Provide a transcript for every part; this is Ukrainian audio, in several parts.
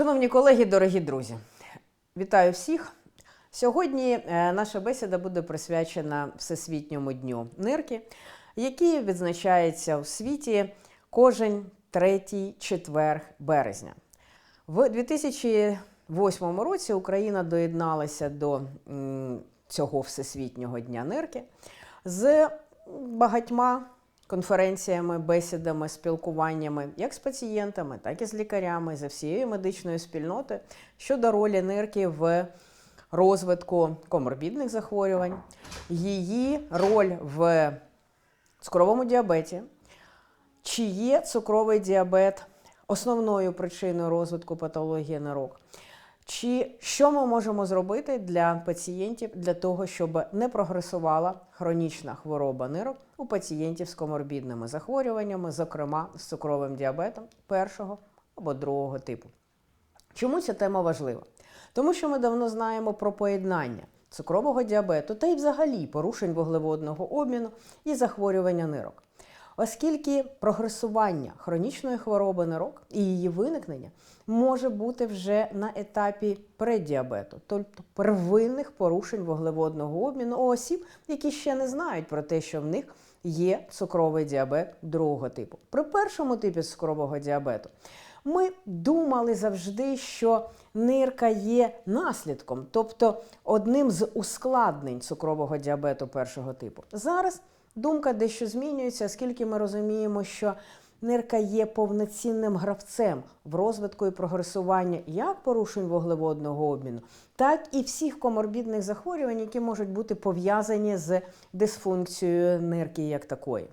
Шановні колеги, дорогі друзі, вітаю всіх. Сьогодні е, наша бесіда буде присвячена Всесвітньому дню нирки, який відзначається у світі кожен третій четверг березня. В 2008 році Україна доєдналася до цього Всесвітнього дня нирки з багатьма конференціями, бесідами, спілкуваннями як з пацієнтами, так і з лікарями, за всією медичною спільнотою щодо ролі нирки в розвитку коморбідних захворювань, її роль в цукровому діабеті, чи є цукровий діабет основною причиною розвитку патології нирок. Чи що ми можемо зробити для пацієнтів для того, щоб не прогресувала хронічна хвороба нирок у пацієнтів з коморбідними захворюваннями, зокрема з цукровим діабетом першого або другого типу? Чому ця тема важлива? Тому що ми давно знаємо про поєднання цукрового діабету та й взагалі порушень вуглеводного обміну і захворювання нирок. Оскільки прогресування хронічної хвороби нирок і її виникнення може бути вже на етапі преддіабету, тобто первинних порушень вуглеводного обміну у осіб, які ще не знають про те, що в них є цукровий діабет другого типу. При першому типі цукрового діабету ми думали завжди, що нирка є наслідком, тобто одним з ускладнень цукрового діабету першого типу. Зараз думка дещо змінюється, оскільки ми розуміємо, що нирка є повноцінним гравцем в розвитку і прогресування як порушень вуглеводного обміну, так і всіх коморбідних захворювань, які можуть бути пов'язані з дисфункцією нирки як такої.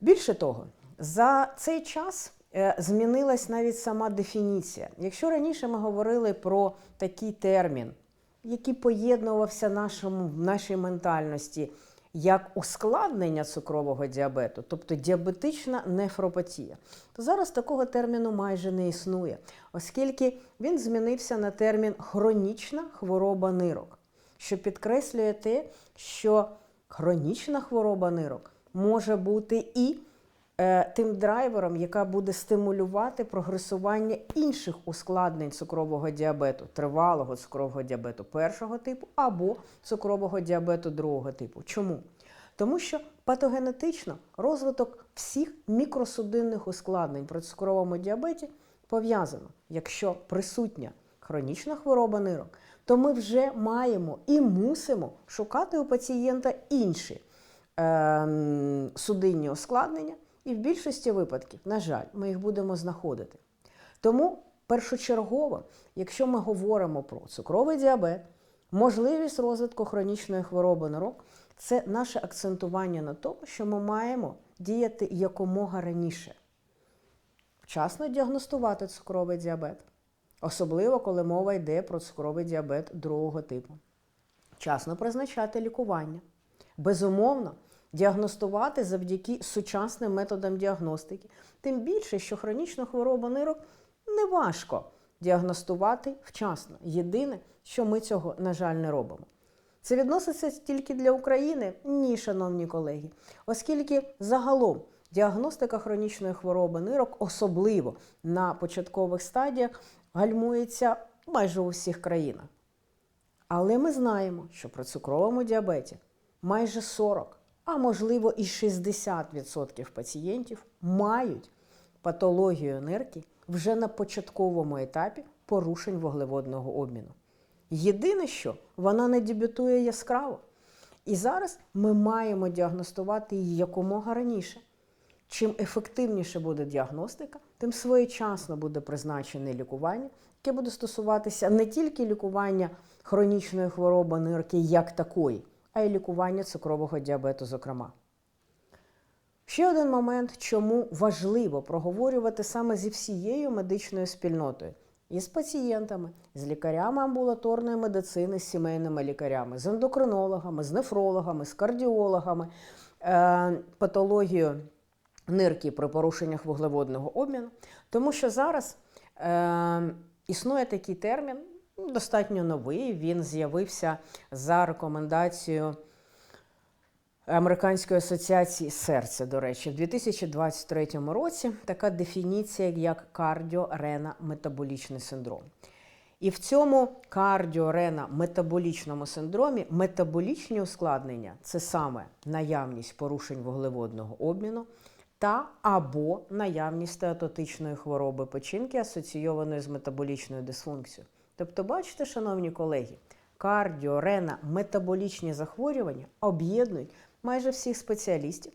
Більше того, за цей час змінилась навіть сама дефініція. Якщо раніше ми говорили про такий термін, який поєднувався нашому, в нашій ментальності як ускладнення цукрового діабету, тобто діабетична нефропатія, то зараз такого терміну майже не існує, оскільки він змінився на термін хронічна хвороба нирок, що підкреслює те, що хронічна хвороба нирок може бути і е, тим драйвером, яка буде стимулювати прогресування інших ускладнень цукрового діабету, тривалого цукрового діабету першого типу або цукрового діабету другого типу. Чому? Тому що патогенетично розвиток всіх мікросудинних ускладнень при цукровому діабеті пов'язано. Якщо присутня хронічна хвороба нирок, то ми вже маємо і мусимо шукати у пацієнта інші е, судинні ускладнення, і в більшості випадків, на жаль, ми їх будемо знаходити. Тому першочергово, якщо ми говоримо про цукровий діабет, можливість розвитку хронічної хвороби нирок, це наше акцентування на тому, що ми маємо діяти якомога раніше. Вчасно діагностувати цукровий діабет, особливо коли мова йде про цукровий діабет другого типу. Вчасно призначати лікування. Безумовно, діагностувати завдяки сучасним методам діагностики. Тим більше, що хронічну хворобу нирок не важко діагностувати вчасно. Єдине, що ми цього, на жаль, не робимо. Це відноситься тільки для України? Ні, шановні колеги, оскільки загалом діагностика хронічної хвороби нирок, особливо на початкових стадіях, гальмується майже у всіх країнах. Але ми знаємо, що при цукровому діабеті майже 40, а можливо і 60% пацієнтів мають патологію нирки вже на початковому етапі порушень вуглеводного обміну. Єдине, що вона не дебютує яскраво. І зараз ми маємо діагностувати її якомога раніше. Чим ефективніше буде діагностика, тим своєчасно буде призначене лікування, яке буде стосуватися не тільки лікування хронічної хвороби нирки як такої, а й лікування цукрового діабету, зокрема. Ще один момент, чому важливо проговорювати саме зі всією медичною спільнотою. І з пацієнтами, з лікарями амбулаторної медицини, з сімейними лікарями, з ендокринологами, з нефрологами, з кардіологами, е, патологією нирки при порушеннях вуглеводного обміну. Тому що зараз е, існує такий термін, достатньо новий, він з'явився за рекомендацією Американської асоціації серця, до речі, в 2023 році така дефініція, як кардіорена-метаболічний синдром. І в цьому кардіорена-метаболічному синдромі метаболічні ускладнення це саме наявність порушень вуглеводного обміну та або наявність стеатотичної хвороби печінки, асоційованої з метаболічною дисфункцією. Тобто, бачите, шановні колеги, кардіорена, метаболічні захворювання об'єднують майже всіх спеціалістів.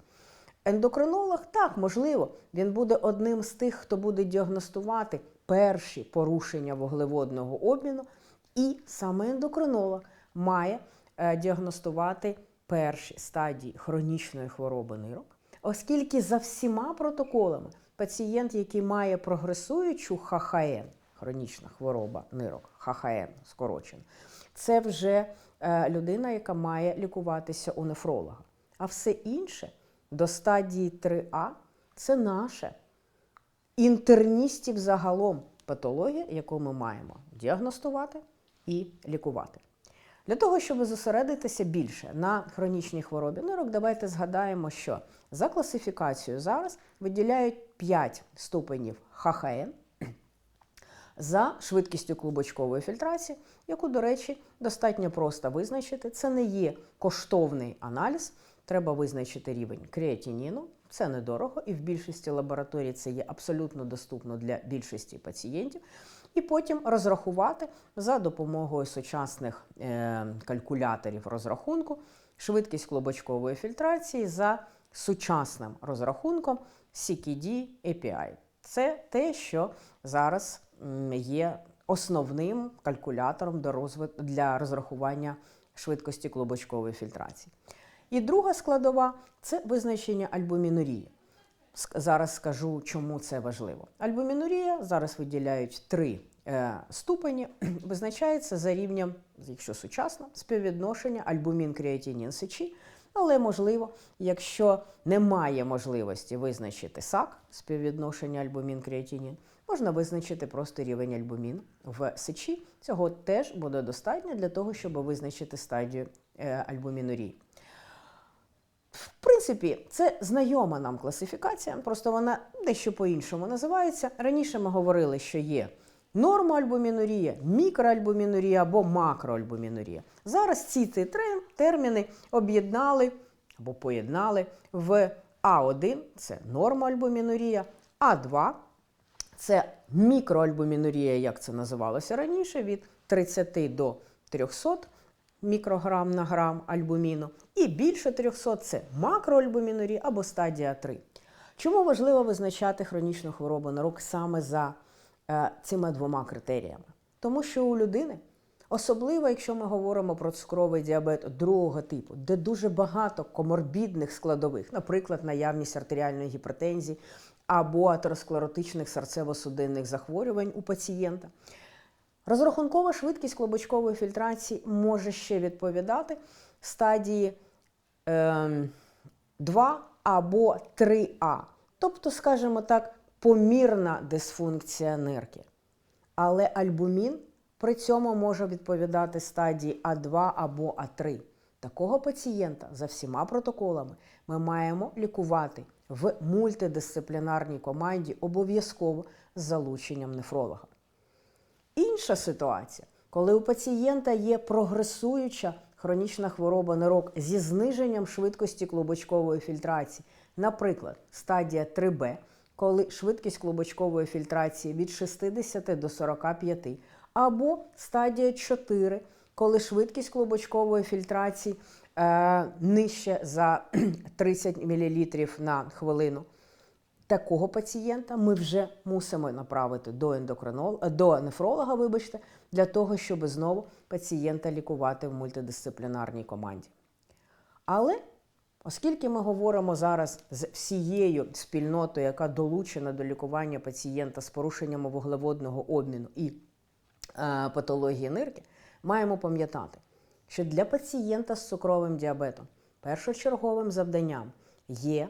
Ендокринолог так, можливо, він буде одним з тих, хто буде діагностувати перші порушення вуглеводного обміну, і саме ендокринолог має е, діагностувати перші стадії хронічної хвороби нирок, оскільки за всіма протоколами пацієнт, який має прогресуючу ХХН, хронічна хвороба нирок, ХХН скорочено, це вже е, людина, яка має лікуватися у нефролога. А все інше до стадії 3А це наше інтерністів загалом патологія, яку ми маємо діагностувати і лікувати. Для того, щоб зосередитися більше на хронічній хворобі нирок, давайте згадаємо, що за класифікацією зараз виділяють 5 ступенів ХХН за швидкістю клубочкової фільтрації, яку, до речі, достатньо просто визначити. Це не є коштовний аналіз. Треба визначити рівень креатиніну. Це недорого, і в більшості лабораторій це є абсолютно доступно для більшості пацієнтів. І потім розрахувати за допомогою сучасних е, калькуляторів розрахунку швидкість клубочкової фільтрації за сучасним розрахунком CKD API. Це те, що зараз є основним калькулятором для розрахування швидкості клубочкової фільтрації. І друга складова це визначення альбумінурії. Зараз скажу, чому це важливо. Альбумінурія зараз виділяють три е, ступені, визначається за рівнем, якщо сучасно, співвідношення альбумін-креатинін сечі. Але можливо, якщо немає можливості визначити САК, співвідношення альбумін-креатинін, можна визначити просто рівень альбумін в сечі. Цього теж буде достатньо для того, щоб визначити стадію е, альбумінурії. В принципі, це знайома нам класифікація, просто вона дещо по-іншому називається. Раніше ми говорили, що є нормоальбумінурія, мікроальбумінурія або макроальбумінурія. Зараз ці три терміни об'єднали або поєднали в А1 це нормоальбумінурія, А2 це мікроальбумінурія, як це називалося раніше, від 30 до 300 мікрограм на грам альбуміну. І більше 300 це макроальбумінурія або стадія 3. Чому важливо визначати хронічну хворобу на рук саме за цими двома критеріями? Тому що у людини, особливо якщо ми говоримо про цукровий діабет другого типу, де дуже багато коморбідних складових, наприклад, наявність артеріальної гіпертензії або атеросклеротичних серцево-судинних захворювань у пацієнта. Розрахункова швидкість клубочкової фільтрації може ще відповідати стадії ем, 2 або 3А. Тобто, скажімо так, помірна дисфункція нирки. Але альбумін при цьому може відповідати стадії А2 або А3. Такого пацієнта за всіма протоколами ми маємо лікувати в мультидисциплінарній команді обов'язково з залученням нефролога. Інша ситуація, коли у пацієнта є прогресуюча хронічна хвороба нирок зі зниженням швидкості клубочкової фільтрації, наприклад, стадія 3Б, коли швидкість клубочкової фільтрації від 60 до 45, або стадія 4, коли швидкість клубочкової фільтрації е, нижче за 30 мл на хвилину. Такого пацієнта ми вже мусимо направити до ендокринол... до нефролога, вибачте, для того, щоб знову пацієнта лікувати в мультидисциплінарній команді. Але оскільки ми говоримо зараз з всією спільнотою, яка долучена до лікування пацієнта з порушеннями вуглеводного обміну і е, патології нирки, маємо пам'ятати, що для пацієнта з цукровим діабетом першочерговим завданням є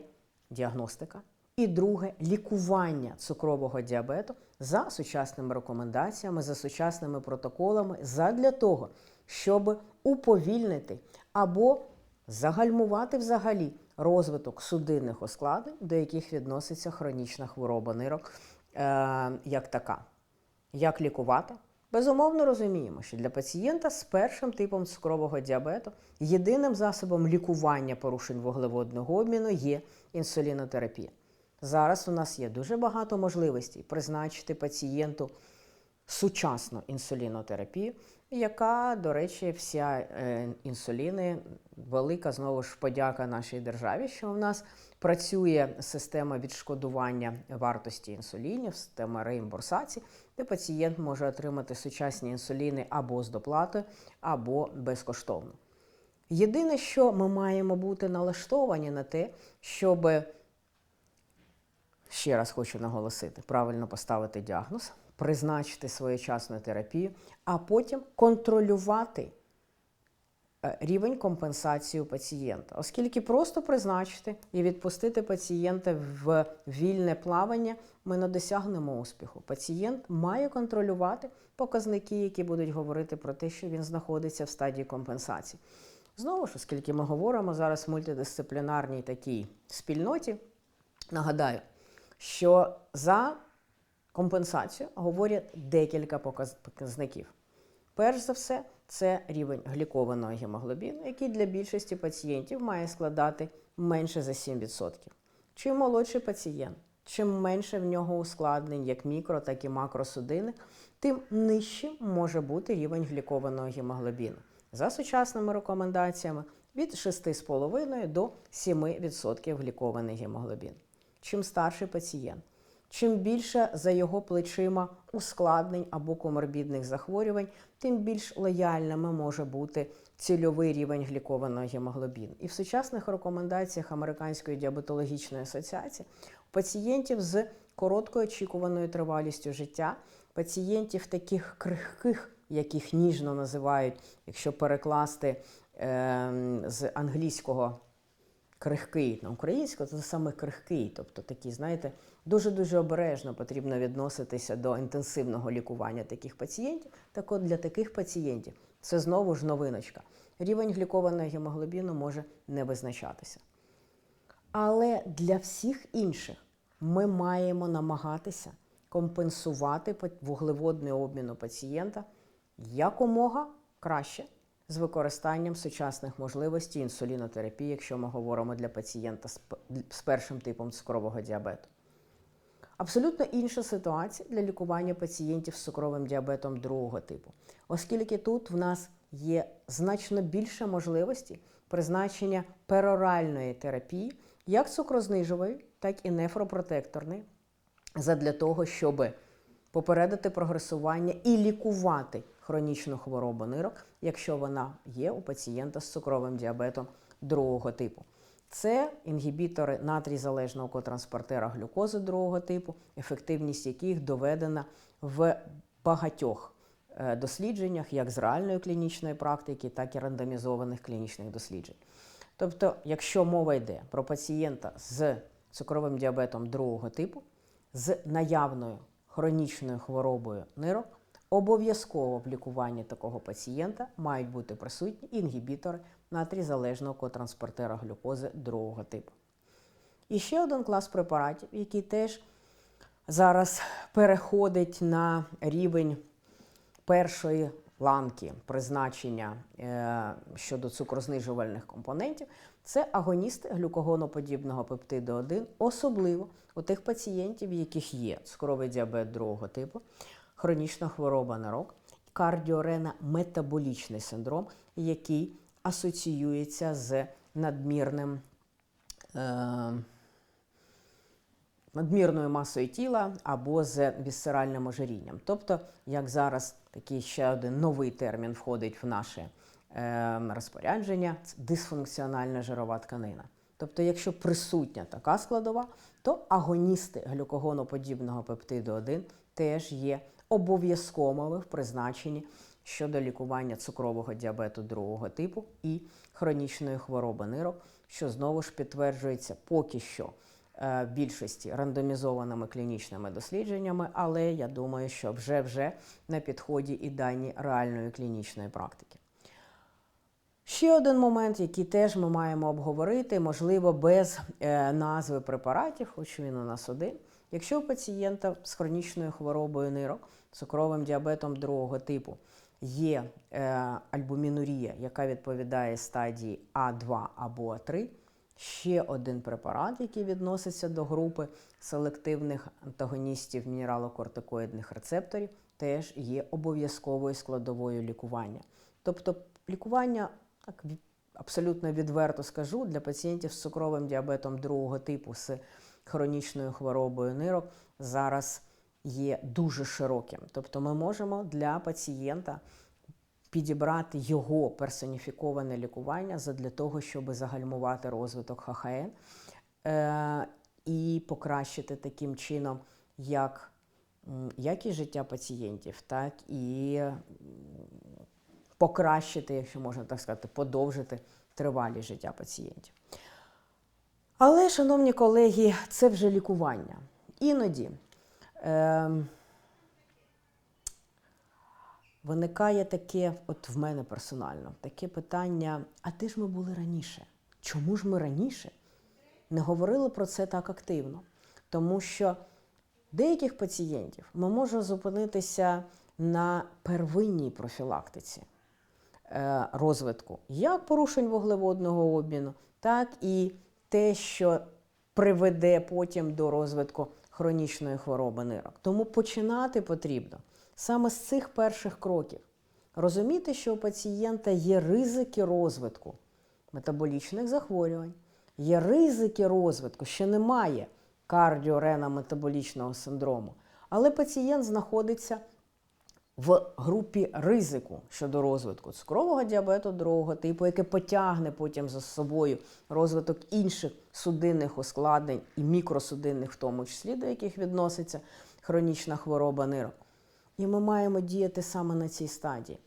діагностика. І друге лікування цукрового діабету за сучасними рекомендаціями, за сучасними протоколами, задля того, щоб уповільнити або загальмувати взагалі розвиток судинних ускладнень, до яких відноситься хронічна хвороба нирок е, як така. Як лікувати? Безумовно розуміємо, що для пацієнта з першим типом цукрового діабету єдиним засобом лікування порушень вуглеводного обміну є інсулінотерапія. Зараз у нас є дуже багато можливостей призначити пацієнту сучасну інсулінотерапію, яка, до речі, вся е, інсуліни, велика знову ж подяка нашій державі, що в нас працює система відшкодування вартості інсулінів, система реімбурсації, де пацієнт може отримати сучасні інсуліни або з доплатою, або безкоштовно. Єдине, що ми маємо бути налаштовані на те, щоб ще раз хочу наголосити, правильно поставити діагноз, призначити своєчасну терапію, а потім контролювати е, рівень компенсації у пацієнта, оскільки просто призначити і відпустити пацієнта в вільне плавання, ми не досягнемо успіху. Пацієнт має контролювати показники, які будуть говорити про те, що він знаходиться в стадії компенсації. Знову ж, оскільки ми говоримо зараз в мультидисциплінарній такій спільноті, нагадаю, що за компенсацію говорять декілька показників. Перш за все, це рівень глікованого гемоглобіну, який для більшості пацієнтів має складати менше за 7%. Чим молодший пацієнт, чим менше в нього ускладнень, як мікро, так і макросудини, тим нижчим може бути рівень глікованого гемоглобіну. За сучасними рекомендаціями від 6,5 до 7% глікований гемоглобін. Чим старший пацієнт, чим більше за його плечима ускладнень або коморбідних захворювань, тим більш лояльними може бути цільовий рівень глікованого гемоглобіну. І в сучасних рекомендаціях Американської діабетологічної асоціації пацієнтів з короткою очікуваною тривалістю життя, пацієнтів таких крихких, яких ніжно називають, якщо перекласти е, з англійського крихкий на українську, це саме крихкий, тобто такі, знаєте, дуже-дуже обережно потрібно відноситися до інтенсивного лікування таких пацієнтів. Так от для таких пацієнтів це знову ж новиночка. Рівень глікованого гемоглобіну може не визначатися. Але для всіх інших ми маємо намагатися компенсувати вуглеводний обмін у пацієнта якомога краще з використанням сучасних можливостей інсулінотерапії, якщо ми говоримо для пацієнта з першим типом цукрового діабету. Абсолютно інша ситуація для лікування пацієнтів з цукровим діабетом другого типу, оскільки тут в нас є значно більше можливостей призначення пероральної терапії, як цукрознижувої, так і нефропротекторної, задля того, щоб попередити прогресування і лікувати хронічну хворобу нирок, якщо вона є у пацієнта з цукровим діабетом другого типу. Це інгібітори натрій-залежного котранспортера глюкози другого типу, ефективність яких доведена в багатьох е, дослідженнях, як з реальної клінічної практики, так і рандомізованих клінічних досліджень. Тобто, якщо мова йде про пацієнта з цукровим діабетом другого типу, з наявною хронічною хворобою нирок, обов'язково в лікуванні такого пацієнта мають бути присутні інгібітори натрій-залежного котранспортера глюкози другого типу. І ще один клас препаратів, який теж зараз переходить на рівень першої ланки призначення е, щодо цукрознижувальних компонентів, це агоністи глюкогоноподібного пептиду 1, особливо у тих пацієнтів, в яких є цукровий діабет другого типу, хронічна хвороба нирок, кардіорена-метаболічний синдром, який асоціюється з надмірним. Е, надмірною масою тіла або з вісцеральним ожирінням. Тобто, як зараз такий ще один новий термін входить в наше е, розпорядження, це дисфункціональна жирова тканина. Тобто, якщо присутня така складова, то агоністи глюкогоноподібного пептиду 1 теж є обов'язковими в призначенні щодо лікування цукрового діабету другого типу і хронічної хвороби нирок, що знову ж підтверджується поки що е, в більшості рандомізованими клінічними дослідженнями, але я думаю, що вже вже на підході і дані реальної клінічної практики. Ще один момент, який теж ми маємо обговорити, можливо, без е, назви препаратів, хоч він у нас один. Якщо у пацієнта з хронічною хворобою нирок, цукровим діабетом другого типу, є е, альбумінурія, яка відповідає стадії А2 або А3, ще один препарат, який відноситься до групи селективних антагоністів мінералокортикоїдних рецепторів, теж є обов'язковою складовою лікування. Тобто лікування, так абсолютно відверто скажу, для пацієнтів з цукровим діабетом другого типу з хронічною хворобою нирок зараз є дуже широким. Тобто ми можемо для пацієнта підібрати його персоніфіковане лікування для того, щоб загальмувати розвиток ХХН е, і покращити таким чином як якість життя пацієнтів, так і покращити, якщо можна так сказати, подовжити тривалість життя пацієнтів. Але, шановні колеги, це вже лікування. Іноді е, виникає таке, от в мене персонально, таке питання: а де ж ми були раніше? Чому ж ми раніше не говорили про це так активно? Тому що деяких пацієнтів ми можемо зупинитися на первинній профілактиці е, розвитку як порушень вуглеводного обміну, так і те, що приведе потім до розвитку хронічної хвороби нирок. Тому починати потрібно саме з цих перших кроків. Розуміти, що у пацієнта є ризики розвитку метаболічних захворювань, є ризики розвитку, ще немає кардіорена метаболічного синдрому, але пацієнт знаходиться в групі ризику щодо розвитку цукрового діабету другого типу, яке потягне потім за собою розвиток інших судинних ускладнень і мікросудинних, в тому числі до яких відноситься хронічна хвороба нирок. І ми маємо діяти саме на цій стадії.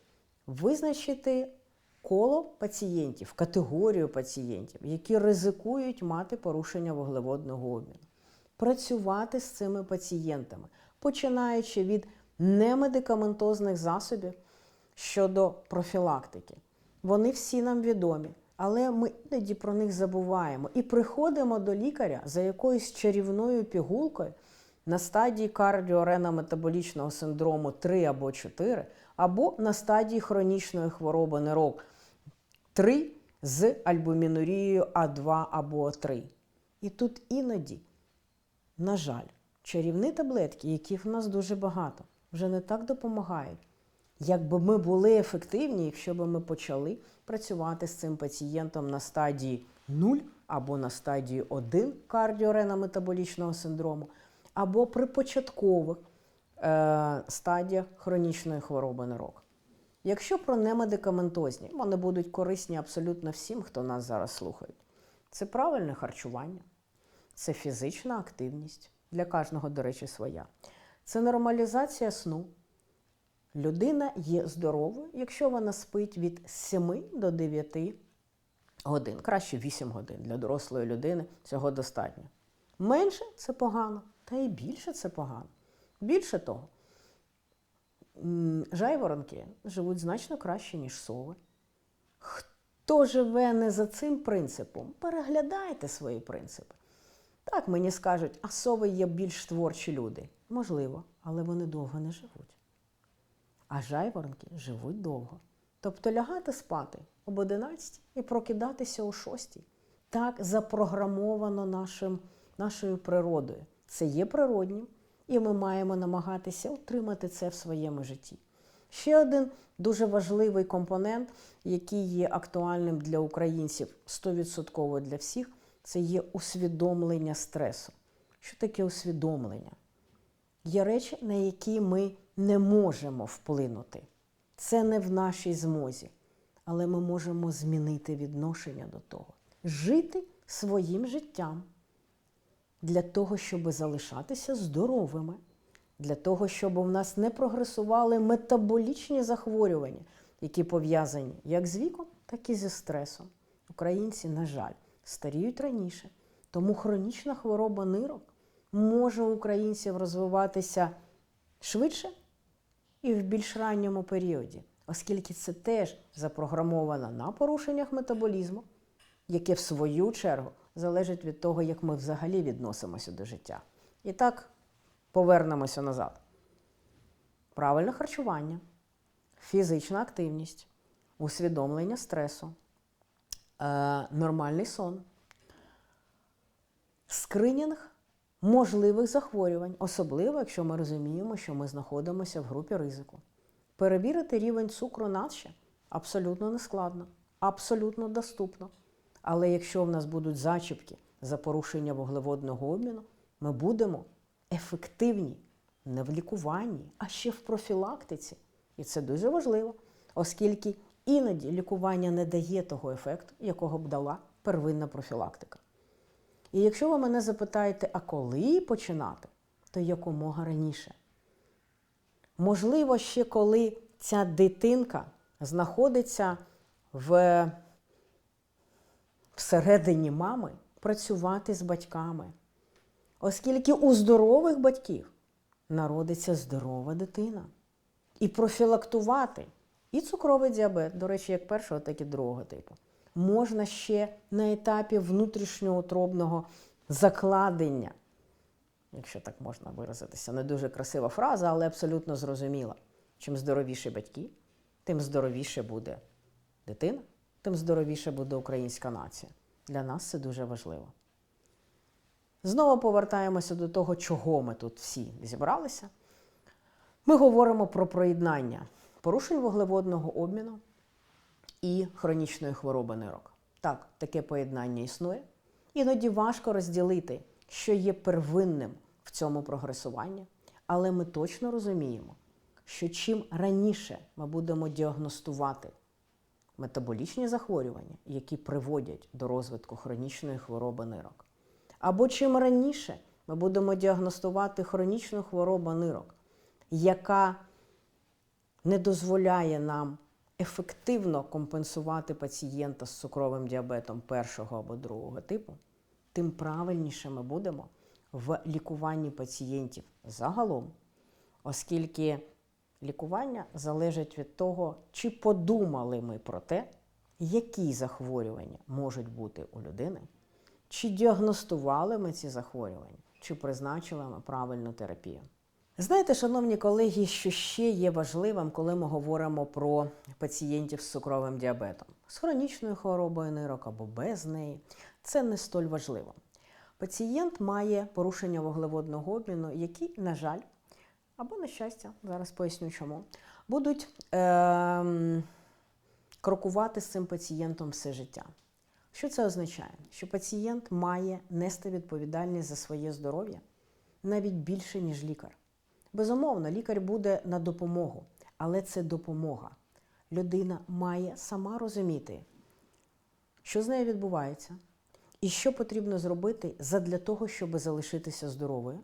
Визначити коло пацієнтів, категорію пацієнтів, які ризикують мати порушення вуглеводного обміну. Працювати з цими пацієнтами, починаючи від немедикаментозних засобів щодо профілактики. Вони всі нам відомі, але ми іноді про них забуваємо і приходимо до лікаря за якоюсь чарівною пігулкою на стадії кардіоренометаболічного синдрому 3 або 4, або на стадії хронічної хвороби нирок 3 з альбумінурією А2 або А3. І тут іноді, на жаль, чарівні таблетки, яких в нас дуже багато, вже не так допомагають. Якби ми були ефективні, якщо б ми почали працювати з цим пацієнтом на стадії 0 або на стадії 1 кардіоренометаболічного синдрому, або при початкових е, стадіях хронічної хвороби нирок. Якщо про немедикаментозні, вони будуть корисні абсолютно всім, хто нас зараз слухає. Це правильне харчування, це фізична активність. Для кожного, до речі, своя. Це нормалізація сну. Людина є здоровою, якщо вона спить від 7 до 9 годин, краще 8 годин для дорослої людини цього достатньо. Менше це погано, та і більше це погано. Більше того, жайворонки живуть значно краще, ніж сови. Хто живе не за цим принципом, переглядайте свої принципи. Так, мені скажуть, а сови є більш творчі люди. Можливо, але вони довго не живуть. А жайворонки живуть довго. Тобто лягати спати об 11 і прокидатися о 6. Так запрограмовано нашим, нашою природою. Це є природнім, і ми маємо намагатися утримати це в своєму житті. Ще один дуже важливий компонент, який є актуальним для українців 100% для всіх, це є усвідомлення стресу. Що таке усвідомлення? Є речі, на які ми не можемо вплинути. Це не в нашій змозі. Але ми можемо змінити відношення до того, жити своїм життям для того, щоб залишатися здоровими, для того, щоб у нас не прогресували метаболічні захворювання, які пов'язані як з віком, так і зі стресом. Українці, на жаль, старіють раніше. Тому хронічна хвороба нирок може українців розвиватися швидше і в більш ранньому періоді. оскільки це теж запрограмовано на порушеннях метаболізму, яке в свою чергу залежить від того, як ми взагалі відносимося до життя. І так повернемося назад. Правильне харчування, фізична активність, усвідомлення стресу, е, нормальний сон, скринінг можливих захворювань, особливо, якщо ми розуміємо, що ми знаходимося в групі ризику. Перевірити рівень цукру наче абсолютно нескладно, абсолютно доступно. Але якщо в нас будуть зачіпки за порушення вуглеводного обміну, ми будемо ефективні не в лікуванні, а ще в профілактиці. І це дуже важливо, оскільки іноді лікування не дає того ефекту, якого б дала первинна профілактика. І якщо ви мене запитаєте, а коли починати, то якомога раніше. Можливо, ще коли ця дитинка знаходиться в всередині мами, працювати з батьками. Оскільки у здорових батьків народиться здорова дитина. І профілактувати і цукровий діабет, до речі, як першого, так і другого типу, можна ще на етапі внутрішньоутробного закладення, якщо так можна виразитися, не дуже красива фраза, але абсолютно зрозуміла. Чим здоровіші батьки, тим здоровіше буде дитина, тим здоровіше буде українська нація. Для нас це дуже важливо. Знову повертаємося до того, чого ми тут всі зібралися. Ми говоримо про проєднання порушень вуглеводного обміну і хронічної хвороби нирок. Так, таке поєднання існує. Іноді важко розділити, що є первинним в цьому прогресуванні, але ми точно розуміємо, що чим раніше ми будемо діагностувати метаболічні захворювання, які приводять до розвитку хронічної хвороби нирок, або чим раніше ми будемо діагностувати хронічну хворобу нирок, яка не дозволяє нам ефективно компенсувати пацієнта з цукровим діабетом першого або другого типу, тим правильніше ми будемо в лікуванні пацієнтів загалом, оскільки лікування залежить від того, чи подумали ми про те, які захворювання можуть бути у людини, чи діагностували ми ці захворювання, чи призначили ми правильну терапію. Знаєте, шановні колеги, що ще є важливим, коли ми говоримо про пацієнтів з цукровим діабетом, з хронічною хворобою нирок або без неї, це не столь важливо. Пацієнт має порушення вуглеводного обміну, які, на жаль, або на щастя, зараз поясню чому, будуть е- крокувати з цим пацієнтом все життя. Що це означає? Що пацієнт має нести відповідальність за своє здоров'я навіть більше, ніж лікар. Безумовно, лікар буде на допомогу, але це допомога. Людина має сама розуміти, що з нею відбувається, і що потрібно зробити задля того, щоб залишитися здоровою.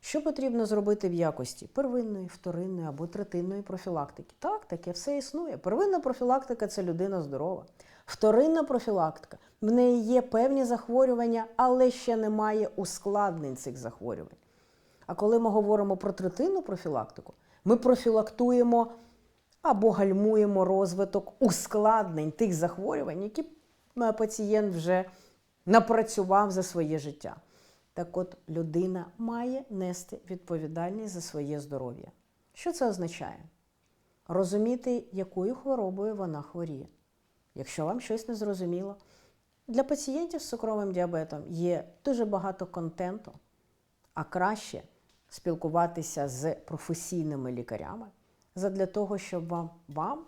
Що потрібно зробити в якості первинної, вторинної або третинної профілактики? Так, таке все існує. Первинна профілактика це людина здорова. Вторинна профілактика в неї є певні захворювання, але ще немає ускладнень цих захворювань. А коли ми говоримо про третинну профілактику, ми профілактуємо або гальмуємо розвиток ускладнень тих захворювань, які пацієнт вже напрацював за своє життя. Так от людина має нести відповідальність за своє здоров'я. Що це означає? Розуміти, якою хворобою вона хворіє. Якщо вам щось не зрозуміло, для пацієнтів з цукровим діабетом є дуже багато контенту, а краще спілкуватися з професійними лікарями задля того, щоб вам, вам,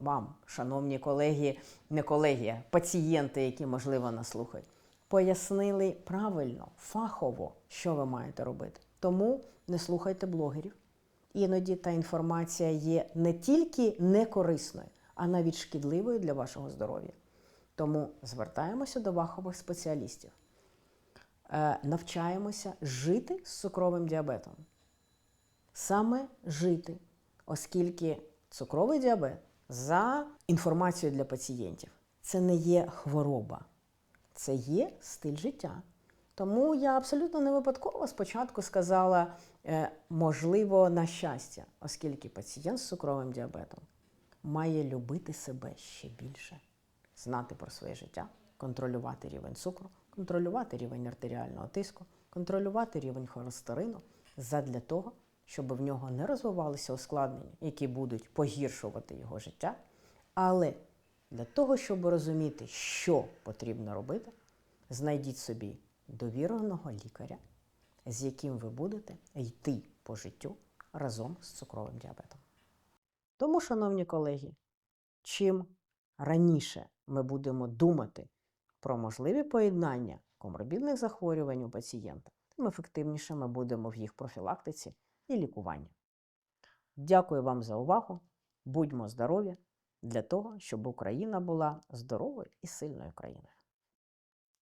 вам, шановні колеги, не колеги, а пацієнти, які, можливо, нас слухають, пояснили правильно, фахово, що ви маєте робити. Тому не слухайте блогерів. Іноді та інформація є не тільки некорисною, а навіть шкідливою для вашого здоров'я. Тому звертаємося до вахових спеціалістів. Е, навчаємося жити з цукровим діабетом. Саме жити, оскільки цукровий діабет за інформацією для пацієнтів це не є хвороба, це є стиль життя. Тому я абсолютно не випадково спочатку сказала е, можливо на щастя, оскільки пацієнт з цукровим діабетом має любити себе ще більше, знати про своє життя, контролювати рівень цукру, контролювати рівень артеріального тиску, контролювати рівень холестерину задля того, щоб в нього не розвивалися ускладнення, які будуть погіршувати його життя. Але для того, щоб розуміти, що потрібно робити, знайдіть собі довіреного лікаря, з яким ви будете йти по життю разом з цукровим діабетом. Тому, шановні колеги, чим раніше ми будемо думати про можливі поєднання коморбідних захворювань у пацієнта, тим ефективнішими будемо в їх профілактиці і лікуванні. Дякую вам за увагу. Будьмо здорові для того, щоб Україна була здоровою і сильною країною.